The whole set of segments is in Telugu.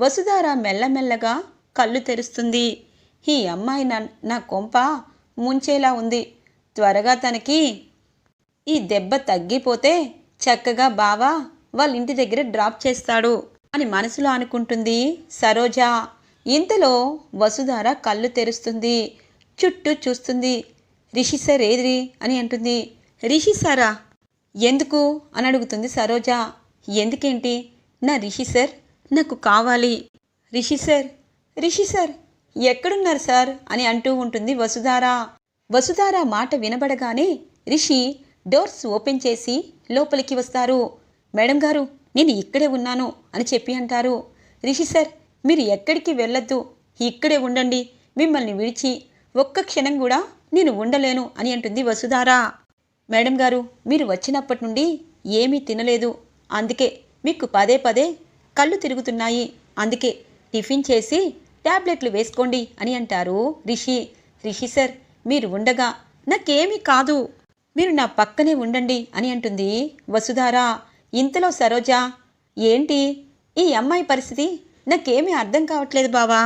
వసుధార మెల్లమెల్లగా కళ్ళు తెరుస్తుంది. ఈ అమ్మాయి నా నా కొంప ముంచేలా ఉంది. త్వరగా తనకి ఈ దెబ్బ తగ్గిపోతే చక్కగా బావా వాళ్ళ ఇంటి దగ్గర డ్రాప్ చేస్తాడు అని మనసులో అనుకుంటుంది సరోజ. ఇంతలో వసుధార కళ్ళు తెరుస్తుంది. చుట్టూ చూస్తుంది. రిషి సార్ ఏదిరి అని అంటుంది. రిషి సారా? ఎందుకు? అని అడుగుతుంది సరోజ. ఎందుకేంటి? నా రిషి సార్ నాకు కావాలి. రిషి సార్ రిషి సార్ ఎక్కడున్నారు సార్? అని అంటూ ఉంటుంది వసుధార. వసుధార మాట వినబడగానే రిషి డోర్స్ ఓపెన్ చేసి లోపలికి వస్తారు. మేడం గారు నేను ఇక్కడే ఉన్నాను అని చెప్పి అంటారు. రిషి సార్ మీరు ఎక్కడికి వెళ్ళొద్దు. ఇక్కడే ఉండండి. మిమ్మల్ని విడిచి ఒక్క క్షణం కూడా నేను ఉండలేను అని అంటుంది వసుధార. మేడం గారు మీరు వచ్చినప్పటి నుండి ఏమీ తినలేదు. అందుకే మీకు పదే పదే కళ్ళు తిరుగుతున్నాయి. అందుకే టిఫిన్ చేసి ట్యాబ్లెట్లు వేసుకోండి అని అంటారు రిషి. రిషి సార్ మీరు ఉండగా నాకేమీ కాదు. మీరు నా పక్కనే ఉండండి అని అంటుంది వసుధార. ఇంతలో సరోజ ఏంటి? ఈ అమ్మాయి పరిస్థితి నాకేమీ అర్థం కావట్లేదు బావా.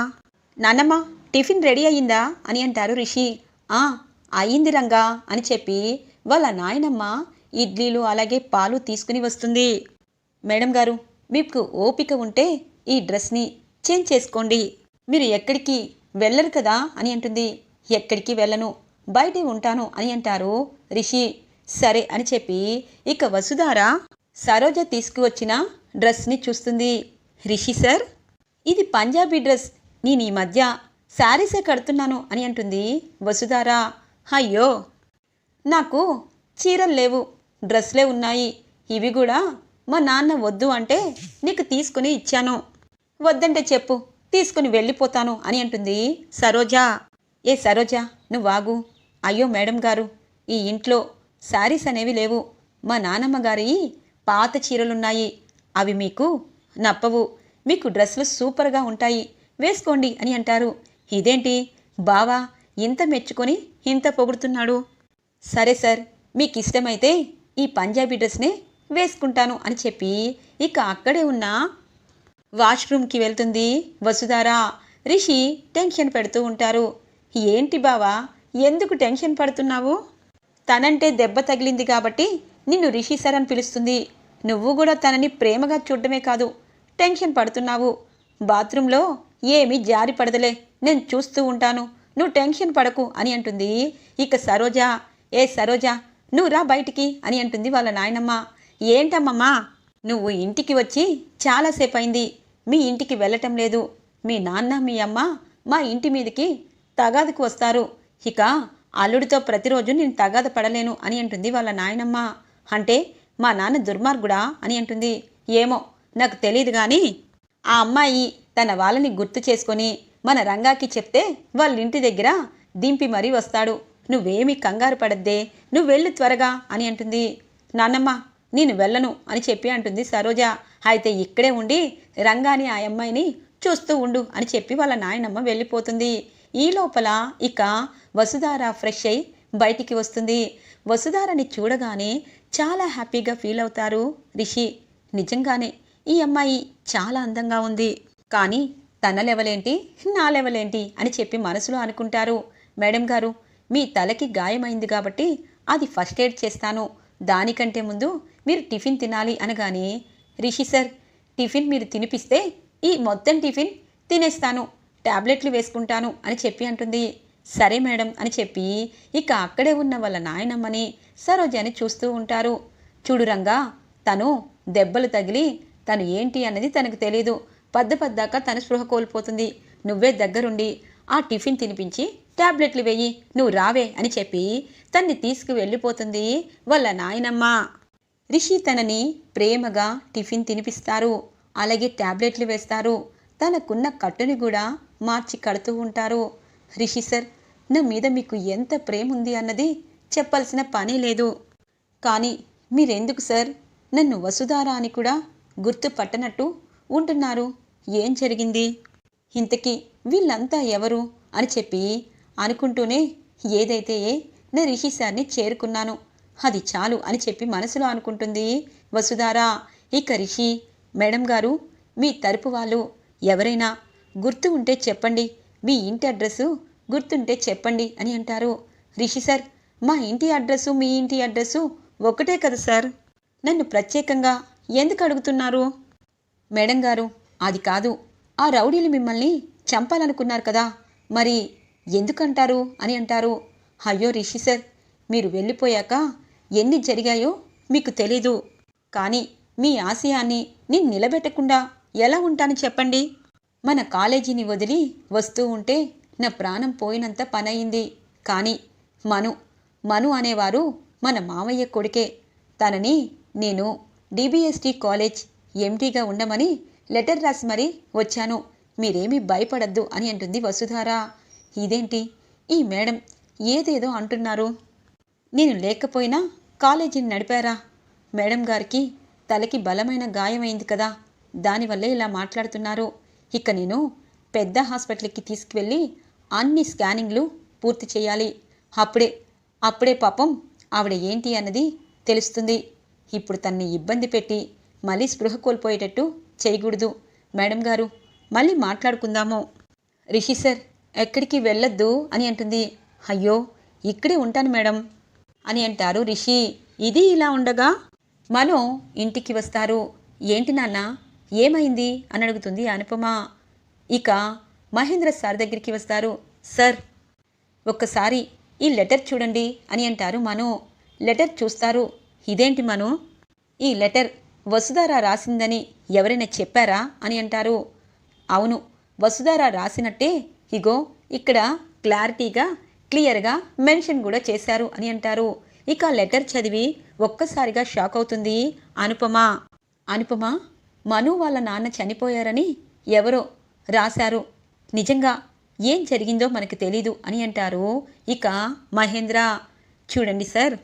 నాన్నమ్మ టిఫిన్ రెడీ అయ్యిందా? అని అంటారు రిషి. ఆ అయ్యింది రంగా అని చెప్పి వాళ్ళ నాయనమ్మ ఇడ్లీలు అలాగే పాలు తీసుకుని వస్తుంది. మేడం గారు మీకు ఓపిక ఉంటే ఈ డ్రెస్ని చేంజ్ చేసుకోండి. మీరు ఎక్కడికి వెళ్ళరు కదా అని అంటుంది. ఎక్కడికి వెళ్ళను? బయటే ఉంటాను అని అంటారు రిషి. సరే అని చెప్పి ఇక వసుధార సరోజ తీసుకువచ్చిన డ్రెస్ని చూస్తుంది. రిషి సార్ ఇది పంజాబీ డ్రెస్. నేను ఈ మధ్య శారీసే కడుతున్నాను అని అంటుంది వసుధార. అయ్యో నాకు చీరలు లేవు డ్రెస్లే ఉన్నాయి. ఇవి కూడా మా నాన్న వద్దు అంటే నీకు తీసుకుని ఇచ్చాను. వద్దంటే చెప్పు తీసుకుని వెళ్ళిపోతాను అని అంటుంది సరోజ. ఏ సరోజ నువ్వు అయ్యో మేడం గారు ఈ ఇంట్లో శారీస్ అనేవి లేవు. మా నానమ్మ గారి పాత చీరలున్నాయి. అవి మీకు నప్పవు. మీకు డ్రెస్సులు సూపర్గా ఉంటాయి. వేసుకోండి అని అంటారు. ఇదేంటి? బావా ఇంత మెచ్చుకొని ఇంత పొగుడుతున్నాడు. సరే సార్ మీకు ఇష్టమైతే ఈ పంజాబీ డ్రెస్నే వేసుకుంటాను అని చెప్పి ఇక అక్కడే ఉన్న వాష్రూమ్కి వెళ్తుంది. వసుధార రిషి టెన్షన్ పెడుతూ ఉంటారు. ఏంటి బావా ఎందుకు టెన్షన్ పడుతున్నావు? తనంటే దెబ్బ తగిలింది కాబట్టి నిన్ను రిషి సార్ అని పిలుస్తుంది. నువ్వు కూడా తనని ప్రేమగా చూడటమే కాదు టెన్షన్ పడుతున్నావు. బాత్రూంలో ఏమీ జారి పడదలే నేను చూస్తూ ఉంటాను. నువ్వు టెన్షన్ పడకు అని అంటుంది. ఇక సరోజ ఏ సరోజ నువ్వు రా బయటికి అని అంటుంది వాళ్ళ నాయనమ్మ. ఏంటమ్మమ్మా? నువ్వు ఇంటికి వచ్చి చాలాసేపు అయింది మీ ఇంటికి వెళ్ళటం లేదు. మీ నాన్న మీ అమ్మ మా ఇంటి మీదకి తగాదుకు వస్తారు. ఇక అల్లుడితో ప్రతిరోజు నేను తగాద పడలేను అని అంటుంది వాళ్ళ నాయనమ్మ. అంటే మా నాన్న దుర్మార్గుడా అని అంటుంది. ఏమో నాకు తెలియదు కానీ ఆ అమ్మాయి తన వాళ్ళని గుర్తు చేసుకొని మన రంగాకి చెప్తే వాళ్ళ ఇంటి దగ్గర దింపి మరీ వస్తాడు. నువ్వేమీ కంగారు పడద్దే. నువ్వు వెళ్ళు త్వరగా అని అంటుంది. నాన్నమ్మ నేను వెళ్ళను అని చెప్పి అంటుంది సరోజ. అయితే ఇక్కడే ఉండి రంగాని ఆ అమ్మాయిని చూస్తూ ఉండు అని చెప్పి వాళ్ళ నాయనమ్మ వెళ్ళిపోతుంది. ఈ లోపల ఇక వసుధార ఫ్రెష్ అయి బయటికి వస్తుంది. వసుధారని చూడగానే చాలా హ్యాపీగా ఫీల్ అవుతారు రిషి. నిజంగానే ఈ అమ్మాయి చాలా అందంగా ఉంది. కానీ తన లెవలేంటి నా లెవలేంటి అని చెప్పి మనసులో అనుకుంటారు. మేడం గారు మీ తలకి గాయమైంది కాబట్టి అది ఫస్ట్ ఎయిడ్ చేస్తాను. దానికంటే ముందు మీరు టిఫిన్ తినాలి అనగానే రిషి సార్ టిఫిన్ మీరు తినిపిస్తే ఈ మొత్తం టిఫిన్ తినేస్తాను ట్యాబ్లెట్లు వేసుకుంటాను అని చెప్పి అంటుంది. సరే మేడం అని చెప్పి ఇక అక్కడే ఉన్న వాళ్ళ నాయనమ్మని సరోజని చూస్తూ ఉంటారు. చూడు రంగా తను దెబ్బలు తగిలి తను ఏంటి అన్నది తనకు తెలియదు పద్ద పద్దాక తను స్పృహ కోల్పోతుంది. నువ్వే దగ్గరుండి ఆ టిఫిన్ తినిపించి ట్యాబ్లెట్లు వేయి నువ్వు రావే అని చెప్పి తన్ని తీసుకు వెళ్ళిపోతుంది వాళ్ళ నాయనమ్మ. రిషి తనని ప్రేమగా టిఫిన్ తినిపిస్తారు. అలాగే ట్యాబ్లెట్లు వేస్తారు. తనకున్న కట్టుని కూడా మార్చి కడుతూ ఉంటారు. రిషి సార్ నా మీద మీకు ఎంత ప్రేమ ఉంది అన్నది చెప్పాల్సిన పని లేదు. కానీ మీరెందుకు సార్? నన్ను వసుధారా అని కూడా గుర్తుపట్టనట్టు ఉంటున్నారు. ఏం జరిగింది? ఇంతకీ వీళ్ళంతా ఎవరు? అని చెప్పి అనుకుంటూనే ఏదైతే నా రిషి సార్ని చేరుకున్నాను. అది చాలు అని చెప్పి మనసులో అనుకుంటుంది. వసుధారా ఇక రిషి మేడం గారు మీ తరపు వాళ్ళు ఎవరైనా గుర్తు ఉంటే చెప్పండి. మీ ఇంటి అడ్రస్సు గుర్తుంటే చెప్పండి అని అంటారు. రిషి సార్ మా ఇంటి అడ్రస్సు మీ ఇంటి అడ్రస్సు ఒకటే కదా సార్? నన్ను ప్రత్యేకంగా ఎందుకు అడుగుతున్నారు? మేడం గారు అది కాదు. ఆ రౌడీలు మిమ్మల్ని చంపాలనుకున్నారు కదా. మరి ఎందుకంటారు అని అంటారు. అయ్యో రిషి సార్ మీరు వెళ్ళిపోయాక ఎన్ని జరిగాయో మీకు తెలీదు. కానీ మీ ఆశయాన్ని నేను నిలబెట్టకుండా ఎలా ఉంటాను చెప్పండి? మన కాలేజీని వదిలి వస్తూ ఉంటే నా ప్రాణం పోయినంత పనయింది. కానీ మను మను అనేవారు మన మామయ్య కొడుకే. తనని నేను డిబిఎస్టి కాలేజ్ ఎంటీగా ఉండమని లెటర్ రాసి మరీ వచ్చాను. మీరేమీ భయపడద్దు అని అంటుంది వసుధార. ఇదేంటి? ఈ మేడం ఏదేదో అంటున్నారు. నేను లేకపోయినా కాలేజీని నడిపారా? మేడం గారికి తలకి బలమైన గాయమైంది కదా. దానివల్లే ఇలా మాట్లాడుతున్నారు. ఇక నేను పెద్ద హాస్పిటల్కి తీసుకువెళ్ళి అన్ని స్కానింగ్లు పూర్తి చేయాలి. అప్పుడే అప్పుడే పాపం ఆవిడ ఏంటి అన్నది తెలుస్తుంది. ఇప్పుడు తన్ని ఇబ్బంది పెట్టి మళ్ళీ స్పృహ కోల్పోయేటట్టు చేయకూడదు. మేడం గారు మళ్ళీ మాట్లాడుకుందాము. రిషి సార్ ఎక్కడికి వెళ్ళొద్దు అని అంటుంది. అయ్యో ఇక్కడే ఉంటాను మేడం. అని అంటారు రిషి. ఇది ఇలా ఉండగా మనం ఇంటికి వస్తారు. ఏంటి నాన్న? ఏమైంది? అని అడుగుతుంది అనుపమ. ఇక మహేంద్ర సార్ దగ్గరికి వస్తారు. సార్ ఒక్కసారి ఈ లెటర్ చూడండి అని అంటారు మను. లెటర్ చూస్తారు. ఇదేంటి మను? ఈ లెటర్ వసుధార రాసిందని ఎవరైనా చెప్పారా? అని అంటారు. అవును వసుధార రాసినట్టే. ఇగో ఇక్కడ క్లారిటీగా క్లియర్గా మెన్షన్ కూడా చేశారు అని అంటారు. ఇక లెటర్ చదివి ఒక్కసారిగా షాక్ అవుతుంది అనుపమ. అనుపమ మను వాళ్ళ నాన్న చనిపోయారని ఎవరో రాశారు. నిజంగా ఏం జరిగిందో మనకు తెలీదు అని అంటారు ఇక మహేంద్ర. చూడండి సార్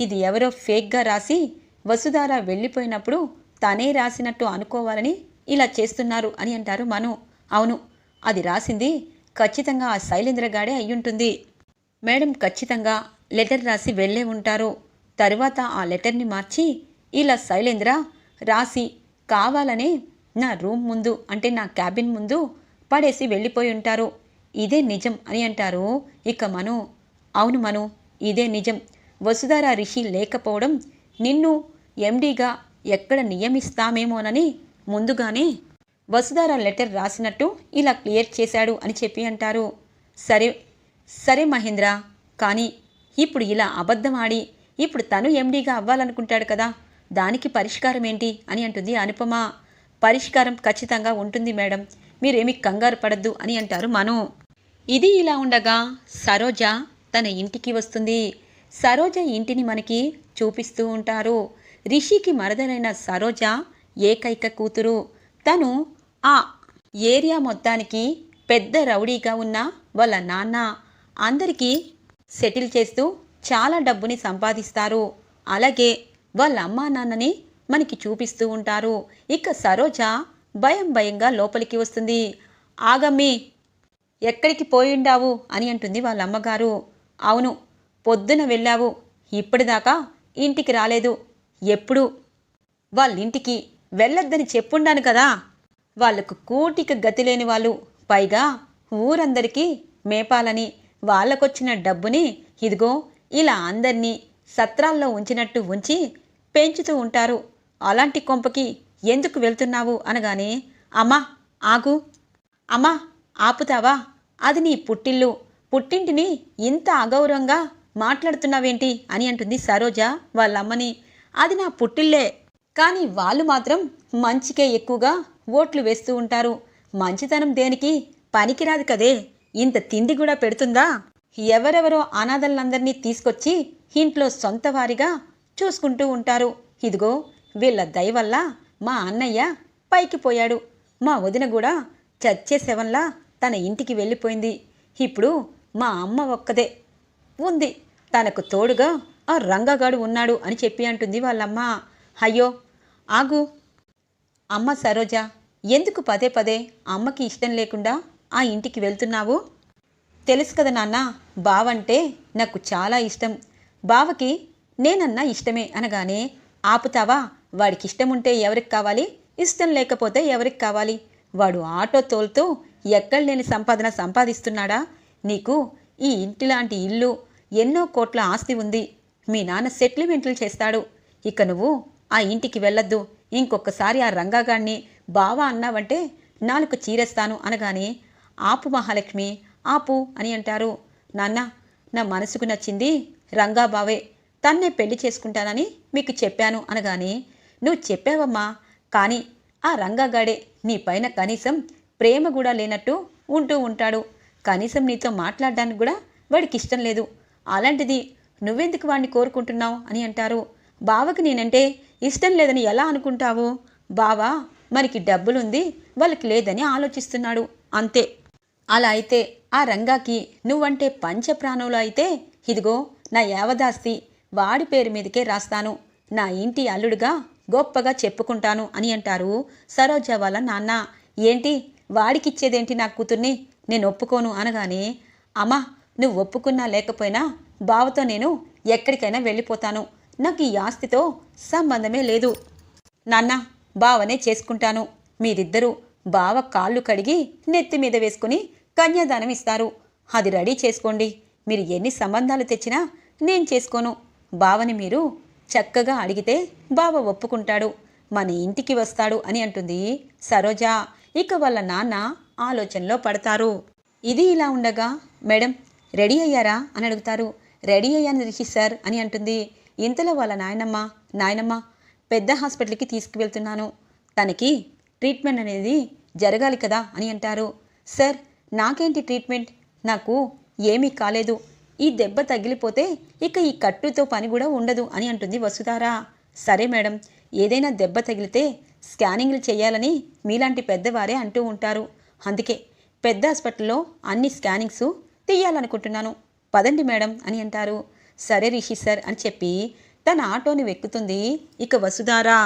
ఇది ఎవరో ఫేక్గా రాసి వసుధార వెళ్ళిపోయినప్పుడు తనే రాసినట్టు అనుకోవాలని ఇలా చేస్తున్నారు అని అంటారు మను. అవును అది రాసింది ఖచ్చితంగా ఆ శైలేంద్రగాడే అయ్యుంటుంది. మేడం ఖచ్చితంగా లెటర్ రాసి వెళ్ళే ఉంటారు. తరువాత ఆ లెటర్ని మార్చి ఇలా శైలేంద్ర రాసి కావాలనే నా రూమ్ ముందు అంటే నా క్యాబిన్ ముందు పడేసి వెళ్ళిపోయి ఉంటారు. ఇదే నిజం అని అంటారు. ఇక మను అవును మను ఇదే నిజం. వసుధార రిషి లేకపోవడం నిన్ను ఎండీగా ఎక్కడ నియమిస్తామేమోనని ముందుగానే వసుధార లెటర్ రాసినట్టు ఇలా క్లియర్ చేశాడు అని చెప్పి అంటారు. సరే సరే మహేంద్ర కానీ ఇప్పుడు ఇలా అబద్ధం ఆడి ఇప్పుడు తను ఎండీగా అవ్వాలనుకుంటాడు కదా దానికి పరిష్కారం ఏంటి అని అంటుంది అనుపమ. పరిష్కారం ఖచ్చితంగా ఉంటుంది మేడం మీరేమి కంగారు పడద్దు అని అంటారు మను. ఇది ఇలా ఉండగా సరోజ తన ఇంటికి వస్తుంది. సరోజ ఇంటిని మనకి చూపిస్తూ ఉంటారు. రిషికి మరదలైన సరోజ ఏకైక కూతురు. తను ఆ ఏరియా మొత్తానికి పెద్ద రౌడీగా ఉన్న వాళ్ళ నాన్న. అందరికీ సెటిల్ చేస్తూ చాలా డబ్బుని సంపాదిస్తారు. అలాగే వాళ్ళ అమ్మా నాన్నని మనకి చూపిస్తూ ఉంటారు. ఇక సరోజ భయం భయంగా లోపలికి వస్తుంది. ఆగమ్మి ఎక్కడికి పోయిండావు అని అంటుంది వాళ్ళ అమ్మగారు. అవును పొద్దున వెళ్ళావు. ఇప్పటిదాకా ఇంటికి రాలేదు. ఎప్పుడు? వాళ్ళింటికి వెళ్ళొద్దని చెప్పుండాను కదా. వాళ్ళకు కూటికి గతి లేని వాళ్ళు. పైగా ఊరందరికీ మేపాలని వాళ్ళకొచ్చిన డబ్బుని ఇదిగో ఇలా అందరినీ సత్రాల్లో ఉంచినట్టు ఉంచి పెంచుతూ ఉంటారు. అలాంటి కొంపకి ఎందుకు వెళ్తున్నావు అనగానే అమ్మా ఆగు. అమ్మా ఆపుతావా? అది నీ పుట్టిల్లు. పుట్టింటిని ఇంత అగౌరవంగా మాట్లాడుతున్నావేంటి అని అంటుంది సరోజ వాళ్ళమ్మని. అది నా పుట్టిల్లే. కానీ వాళ్ళు మాత్రం మంచికే ఎక్కువగా ఓట్లు వేస్తూ ఉంటారు. మంచితనం దేనికి? పనికిరాదు కదే. ఇంత తిండి కూడా పెడుతుందా? ఎవరెవరో అనాథలందరినీ తీసుకొచ్చి ఇంట్లో సొంత వారిగా చూసుకుంటూ ఉంటారు. ఇదిగో వీళ్ళ దయ వల్ల మా అన్నయ్య పైకి పోయాడు. మా వదిన కూడా చచ్చే శవంలా తన ఇంటికి వెళ్ళిపోయింది. ఇప్పుడు మా అమ్మ ఒక్కదే ఉంది. తనకు తోడుగా ఆ రంగగాడు ఉన్నాడు అని చెప్పి అంటుంది వాళ్ళమ్మ. అయ్యో ఆగు. అమ్మ సరోజ ఎందుకు పదే పదే అమ్మకి ఇష్టం లేకుండా ఆ ఇంటికి వెళ్తున్నావు? తెలుసు కదా నాన్న బావంటే నాకు చాలా ఇష్టం. బావకి నేనన్నా ఇష్టమే అనగానే ఆపుతావా? వాడికి ఇష్టం ఉంటే ఎవరికి కావాలి? ఇష్టం లేకపోతే ఎవరికి కావాలి? వాడు ఆటో తోలుతూ ఎక్కడ లేని సంపాదన సంపాదిస్తున్నాడా? నీకు ఈ ఇంటి లాంటి ఇల్లు ఎన్నో కోట్ల ఆస్తి ఉంది. మీ నాన్న సెటిల్మెంట్లు చేస్తాడు. ఇక నువ్వు ఆ ఇంటికి వెళ్ళొద్దు. ఇంకొకసారి ఆ రంగాగాడిని బావా అన్నావంటే నాలుగు చీరేస్తాను అనగానే ఆపు మహాలక్ష్మి ఆపు అని అంటారు. నాన్న నా మనసుకు నచ్చింది రంగా బావే తన్నే పెళ్ళి చేసుకుంటానని మీకు చెప్పాను అనగానే నువ్వు చెప్పావమ్మా కానీ ఆ రంగాగాడే నీ పైన కనీసం ప్రేమ కూడా లేనట్టు ఉంటూ ఉంటాడు. కనీసం నీతో మాట్లాడడానికి కూడా వాడికి ఇష్టం లేదు. అలాంటిది నువ్వెందుకు వాడిని కోరుకుంటున్నావు? అని అంటారు. బావకి నేనంటే ఇష్టం లేదని ఎలా అనుకుంటావు? బావా మనకి డబ్బులుంది వాళ్ళకి లేదని ఆలోచిస్తున్నాడు. అంతే. అలా అయితే ఆ రంగాకి నువ్వంటే పంచప్రాణులు అయితే ఇదిగో నా యావదాస్తి వాడి పేరు మీదకే రాస్తాను. నా ఇంటి అల్లుడుగా గొప్పగా చెప్పుకుంటాను అని అంటారు సరోజ వాళ్ళ నాన్న. ఏంటి? వాడికిచ్చేదేంటి నా కూతుర్ని? నేను ఒప్పుకోను అనగానే అమ్మా నువ్వు ఒప్పుకున్నా లేకపోయినా బావతో నేను ఎక్కడికైనా వెళ్ళిపోతాను. నాకు ఈ ఆస్తితో సంబంధమే లేదు. నాన్న బావనే చేసుకుంటాను. మీరిద్దరూ బావ కాళ్ళు కడిగి నెత్తి మీద వేసుకుని కన్యాదానం ఇస్తారు. అది రెడీ చేసుకోండి. మీరు ఎన్ని సంబంధాలు తెచ్చినా నేను చేసుకోను. బావని మీరు చక్కగా అడిగితే బావ ఒప్పుకుంటాడు. మన ఇంటికి వస్తాడు అని అంటుంది సరోజ. ఇక వాళ్ళ నాన్న ఆలోచనలో పడతారు. ఇది ఇలా ఉండగా మేడం రెడీ అయ్యారా? అని అడుగుతారు. రెడీ అయ్యాను రిషి సార్ అని అంటుంది. ఇంతలో వాళ్ళ నాయనమ్మ నాయనమ్మ పెద్ద హాస్పిటల్కి తీసుకువెళ్తున్నాను. తనకి ట్రీట్మెంట్ అనేది జరగాలి కదా అని అంటారు. సార్ నాకేంటి ట్రీట్మెంట్? నాకు ఏమీ కాలేదు. ఈ దెబ్బ తగిలిపోతే ఇక ఈ కట్టుతో పని కూడా ఉండదు అని అంటుంది వసుధారా. సరే మేడం ఏదైనా దెబ్బ తగిలితే స్కానింగ్లు చేయాలని మీలాంటి పెద్దవారే అంటూ ఉంటారు. అందుకే పెద్ద హాస్పిటల్లో అన్ని స్కానింగ్స్ తీయాలనుకుంటున్నాను. పదండి మేడం అని అంటారు. సరే రిషి సార్ అని చెప్పి తన ఆటోని వెక్కుతుంది ఇక వసుధారా.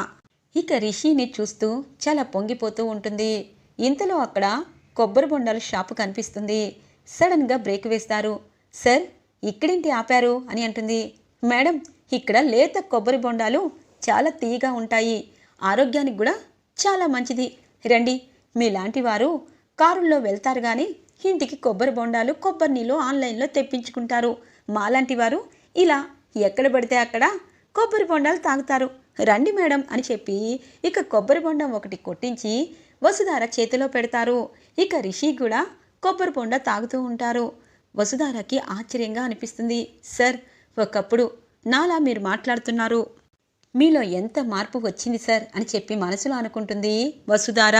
ఇక రిషిని చూస్తూ చాలా పొంగిపోతూ ఉంటుంది. ఇంతలో అక్కడ కొబ్బరి బొండాల షాపు కనిపిస్తుంది. సడన్గా బ్రేక్ వేస్తారు. సార్ ఇక్కడేంటి ఆపారు? అని అంటుంది. మేడం ఇక్కడ లేత కొబ్బరి బొండాలు చాలా తీయగా ఉంటాయి. ఆరోగ్యానికి కూడా చాలా మంచిది. రండి మీలాంటి వారు కారుల్లో వెళ్తారు కానీ ఇంటికి కొబ్బరి బొండాలు కొబ్బరి నీళ్ళు ఆన్లైన్లో తెప్పించుకుంటారు. మాలాంటి వారు ఇలా ఎక్కడ పడితే అక్కడ కొబ్బరి బొండాలు తాగుతారు. రండి మేడం అని చెప్పి ఇక కొబ్బరి బొండం ఒకటి కొట్టించి వసుధార చేతిలో పెడతారు. ఇక రిషి కూడా కొబ్బరి బొండ తాగుతూ ఉంటారు. వసుధారకి ఆశ్చర్యంగా అనిపిస్తుంది. సార్ ఒకప్పుడు నాలా మీరు మాట్లాడుతున్నారు. మీలో ఎంత మార్పు వచ్చింది సార్? అని చెప్పి మనసులో అనుకుంటుంది వసుధార.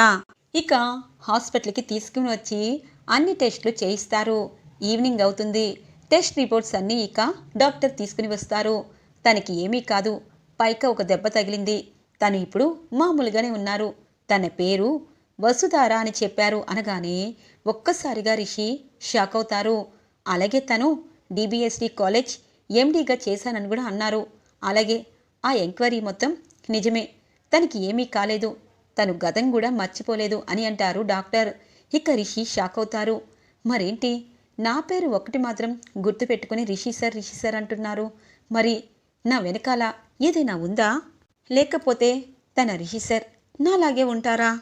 ఇక హాస్పిటల్కి తీసుకుని వచ్చి అన్ని టెస్టులు చేయిస్తారు. ఈవినింగ్ అవుతుంది. టెస్ట్ రిపోర్ట్స్ అన్నీ ఇక డాక్టర్ తీసుకుని వస్తారు. తనకి ఏమీ కాదు. పైక ఒక దెబ్బ తగిలింది. తను ఇప్పుడు మామూలుగానే ఉన్నారు. తన పేరు వసుధార అని చెప్పారు అనగానే ఒక్కసారిగా రిషి షాక్ అవుతారు. అలాగే తను డిబిఎస్డి కాలేజ్ ఎండీగా చేశానని కూడా అన్నారు. అలాగే ఆ ఎంక్వైరీ మొత్తం నిజమే. తనకి ఏమీ కాలేదు. తను గతం కూడా మర్చిపోలేదు అని అంటారు డాక్టర్. ఇక రిషి షాక్ అవుతారు. మరేంటి? నా పేరు ఒకటి మాత్రం గుర్తుపెట్టుకుని రిషి సార్ రిషి సార్ అంటున్నారు. మరి నా వెనకాల ఏదైనా ఉందా? లేకపోతే తన రిషి సార్ నాలాగే ఉంటారా?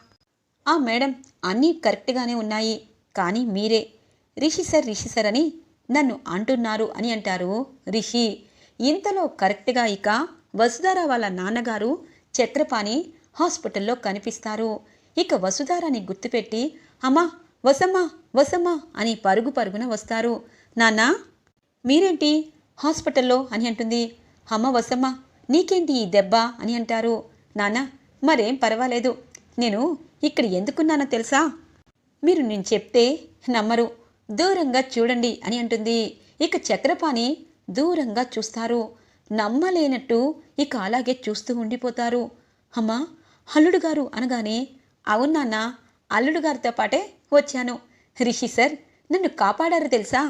ఆ మేడం అన్నీ కరెక్ట్గానే ఉన్నాయి. కానీ మీరే. రిషి సార్ రిషి సార్ అని నన్ను అంటున్నారు అని అంటారు రిషి. ఇంతలో కరెక్ట్గా ఇక వసుధార వాళ్ళ నాన్నగారు చక్రపాణి హాస్పిటల్లో కనిపిస్తారు. ఇక వసుధారాని గుర్తుపెట్టి అమ్మా వసమ్మా వసమ్మా అని పరుగు పరుగున వస్తారు. నాన్న మీరేంటి హాస్పిటల్లో? అని అంటుంది. అమ్మ వసమ్మ నీకేంటి ఈ దెబ్బ? అని అంటారు. నాన్న మరేం పర్వాలేదు. నేను ఇక్కడ ఎందుకున్నానో తెలుసా? మీరు నేను చెప్తే నమ్మరు. దూరంగా చూడండి అని అంటుంది. ఇక చక్రపాణి దూరంగా చూస్తారు. నమ్మలేనట్టు ఇక అలాగే చూస్తూ ఉండిపోతారు. అమ్మా అల్లుడు గారు అనగానే అవును నాన్న అల్లుడు గారితో పాటే వచ్చాను. రిషి సార్ నన్ను కాపాడారు తెలుసా?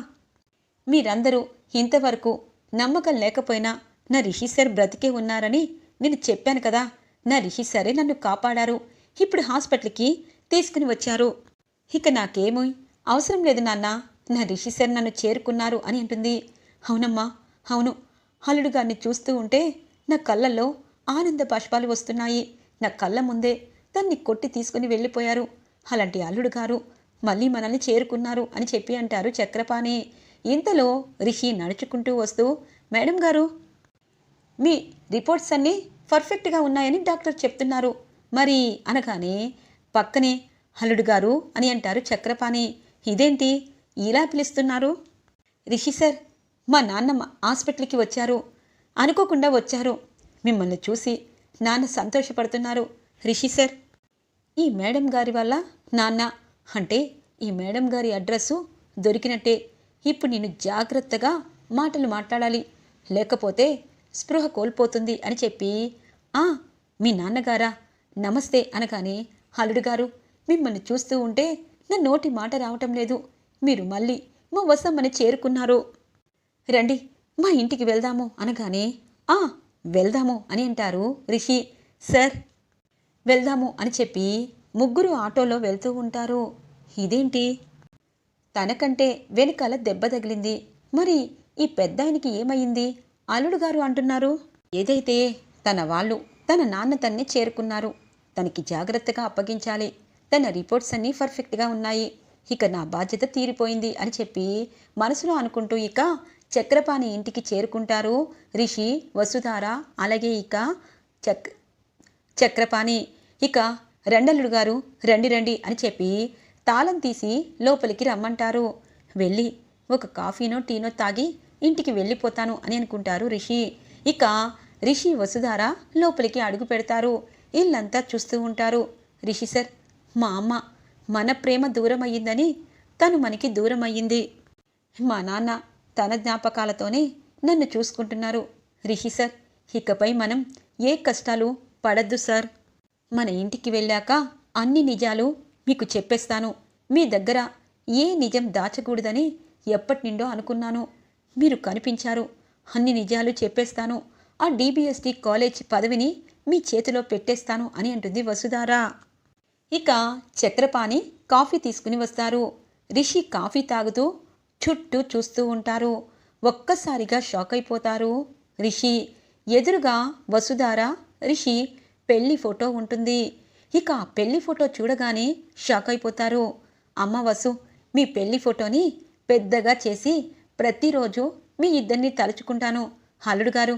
మీరందరూ ఇంతవరకు నమ్మకం లేకపోయినా నా రిషి సార్ బ్రతికే ఉన్నారని నేను చెప్పాను కదా. నా రిషి సరే నన్ను కాపాడారు. ఇప్పుడు హాస్పిటల్కి తీసుకుని వచ్చారు. ఇక నాకేమో అవసరం లేదు నాన్న. నా రిషి సార్ నన్ను చేరుకున్నారు అని అంటుంది. అవునమ్మా. అవును. అల్లుడు గారిని చూస్తూ ఉంటే నా కళ్ళల్లో ఆనంద బాష్పాలు వస్తున్నాయి. నా కళ్ళ ముందే దాన్ని కొట్టి తీసుకుని వెళ్ళిపోయారు. అలాంటి అల్లుడు గారు మళ్ళీ మనల్ని చేరుకున్నారు అని చెప్పి అంటారు చక్రపాణి. ఇంతలో రిషి నడుచుకుంటూ వస్తూ మేడం గారు మీ రిపోర్ట్స్ అన్నీ పర్ఫెక్ట్గా ఉన్నాయని డాక్టర్ చెప్తున్నారు. మరి అనగానే పక్కనే హల్లుడు గారు అని అంటారు చక్రపాణి. ఇదేంటి? ఇలా పిలుస్తున్నారు? రిషి సార్ మా నాన్నమ్మ హాస్పిటల్కి వచ్చారు. అనుకోకుండా వచ్చారు. మిమ్మల్ని చూసి నాన్న సంతోషపడుతున్నారు. రిషి సార్ ఈ మేడం గారి వల్ల నాన్న అంటే ఈ మేడం గారి అడ్రస్సు దొరికినట్టే. ఇప్పుడు నేను జాగ్రత్తగా మాటలు మాట్లాడాలి. లేకపోతే స్పృహ కోల్పోతుంది అని చెప్పి ఆ మీ నాన్నగారా? నమస్తే అనగానే హలుడుగారు మిమ్మల్ని చూస్తూ ఉంటే నా నోటి మాట రావటం లేదు. మీరు మళ్ళీ మా వసమ్మని చేరుకున్నారు. రండి మా ఇంటికి వెళ్దాము అనగానే ఆ వెళ్దాము అని అంటారు రిషి. సార్ వెళ్దాము అని చెప్పి ముగ్గురు ఆటోలో వెళ్తూ ఉంటారు. ఇదేంటి? తనకంటే వెనకాల దెబ్బ తగిలింది. మరి ఈ పెద్దాయనికి ఏమయ్యింది? అల్లుడు గారు అంటున్నారు ఏదైతే తన వాళ్ళు తన నాన్న తన్ని చేరుకున్నారు తనకి జాగ్రత్తగా అప్పగించాలి. తన రిపోర్ట్స్ అన్నీ పర్ఫెక్ట్గా ఉన్నాయి. ఇక నా బాధ్యత తీరిపోయింది అని చెప్పి మనసులో అనుకుంటూ ఇక చక్రపాణి ఇంటికి చేరుకుంటారు. రిషి వసుధార అలాగే ఇక చక్ చక్రపాణి. ఇక రెండల్లుడు గారు రండి రండి అని చెప్పి తాళం తీసి లోపలికి రమ్మంటారు. వెళ్ళి ఒక కాఫీనో టీనో తాగి ఇంటికి వెళ్ళిపోతాను అని అనుకుంటారు రిషి. ఇక రిషి వసుధార లోపలికి అడుగు పెడతారు. ఇల్లంతా చూస్తూ ఉంటారు. రిషి సార్ మా అమ్మ మన ప్రేమ దూరం అయ్యిందని తను మనకి దూరం అయ్యింది మా నాన్న తన జ్ఞాపకాలతోనే నన్ను చూసుకుంటున్నారు. రిషి సార్ ఇకపై మనం ఏ కష్టాలు పడద్దు సార్. మన ఇంటికి వెళ్ళాక అన్ని నిజాలు మీకు చెప్పేస్తాను. మీ దగ్గర ఏ నిజం దాచకూడదని ఎప్పటి నుండో అనుకున్నాను. మీరు కనిపించారు. అన్ని నిజాలు చెప్పేస్తాను. ఆ డీబీఎస్టీ కాలేజ్ పదవిని మీ చేతిలో పెట్టేస్తాను అని అంటుంది వసుధారా. ఇక చక్రపాణి కాఫీ తీసుకుని వస్తారు. రిషి కాఫీ తాగుతూ చుట్టూ చూస్తూ ఉంటారు. ఒక్కసారిగా షాక్ అయిపోతారు రిషి. ఎదురుగా వసుధార రిషి పెళ్ళి ఫోటో ఉంటుంది. ఇక ఆ పెళ్ళి ఫోటో చూడగానే షాక్ అయిపోతారు. అమ్మ వసు మీ పెళ్ళి ఫోటోని పెద్దగా చేసి ప్రతిరోజు మీ ఇద్దరిని తలుచుకుంటాను. హల్లుడు గారు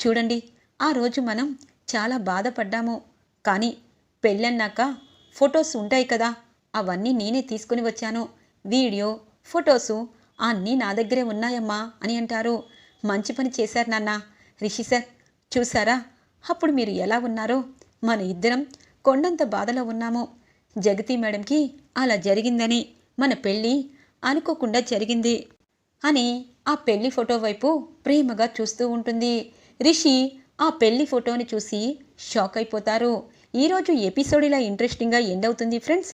చూడండి ఆ రోజు మనం చాలా బాధపడ్డాము. కానీ పెళ్ళన్నాక ఫొటోస్ ఉంటాయి కదా అవన్నీ నేనే తీసుకుని వచ్చాను. వీడియో ఫొటోసు అన్నీ నా దగ్గరే ఉన్నాయమ్మా అని అంటారు. మంచి పని చేశారు నాన్న. రిషి సార్ చూసారా అప్పుడు మీరు ఎలా ఉన్నారో? మన ఇద్దరం కొండంత బాధలో ఉన్నాము. జగతి మేడంకి అలా జరిగిందని మన పెళ్ళి అనుకోకుండా జరిగింది. అని ఆ పెళ్ళి ఫోటో వైపు ప్రేమగా చూస్తూ ఉంటుంది. రిషి ఆ పెళ్ళి ఫోటోని చూసి షాక్ అయిపోతారు. ఈరోజు ఎపిసోడ్ ఇలా ఇంట్రెస్టింగ్గా ఎండ్ అవుతుంది ఫ్రెండ్స్.